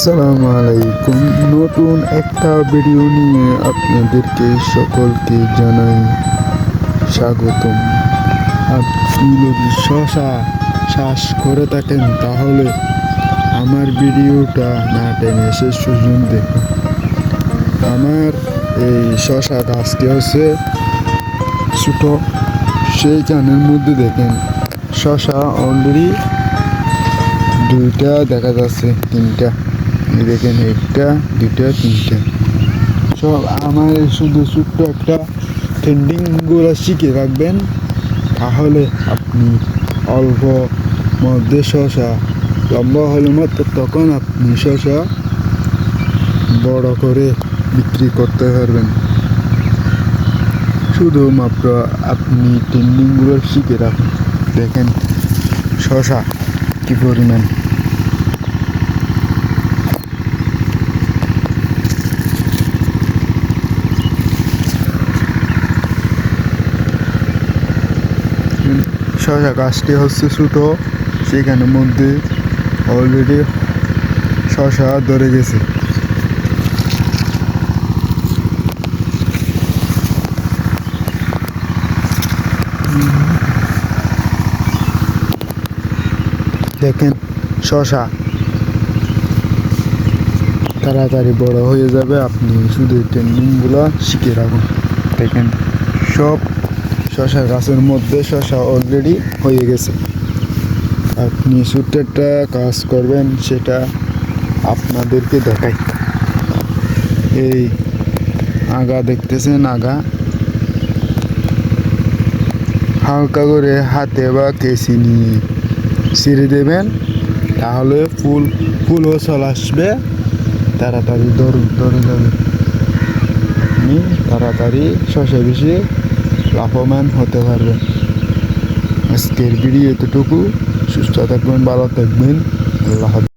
আসসালামু আলাইকুম। নতুন একটা ভিডিও নিয়ে আপনাদেরকে সকলকে জানাই স্বাগতম। আপনি যদি শশা শ্বাস করে থাকেন, তাহলে আমার ভিডিওটা না টেনে শেষ পর্যন্ত দেখুন। আমার এই শশা গাছটি হচ্ছে ছোটো, সেই চানের মধ্যে দেখেন শশা অলরেডি দুইটা দেখা যাচ্ছে, তিনটা। দেখেন একটা, দুইটা, তিনটা। সব আমার শুধু ছোট্ট একটা ট্রেন্ডিংগুলো শিখে রাখবেন। তাহলে আপনি অল্প মধ্যে শশা, লম্বা হলে মাত্র তখন আপনি শশা বড় করে বিক্রি করতে পারবেন। শুধুমাত্র আপনি ট্রেন্ডিংগুলো শিখে রাখুন দেখেন শশা কি পরিমাণ। শশা গাছটি হচ্ছে ছোটো সেখানের মধ্যে অলরেডি শশা ধরে গেছে। দেখেন শশা। তাড়াতাড়ি বড় হয়ে যাবে, আপনি শুধু ট্রেন্ডিংগুলো শিখে রাখুন। দেখেন সব শশা গাছের মধ্যে শশা অলরেডি হয়ে গেছে। আপনি ছোট্ট একটা কাজ করবেন, সেটা আপনাদেরকে দেখাই। এই আগা দেখতেছেন আগা? হালকা করে হাতে বা কেসি নিয়ে ছিঁড়ে দেবেন, তাহলে ফুল, ফুলও চলে আসবে। তাড়াতাড়ি ধরুন ধরে যাবে আপনি তাড়াতাড়ি শশা বেশি লাভবান হতে পারবেন আজকের ভিডিও এতটুকু। সুস্থ থাকবেন ভালো থাকবেন। আল্লাহ।